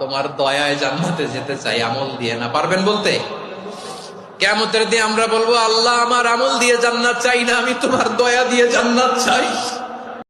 তোমার দয়ায় জান্নাতে যেতে চাই, আমল দিয়ে না। পারবেন বলতে? কেমতের দিয়ে আমরা বলব, আল্লাহ আমার আমল দিয়ে জান্নাত চাই না, আমি তোমার দয়া দিয়ে জান্নাত চাই।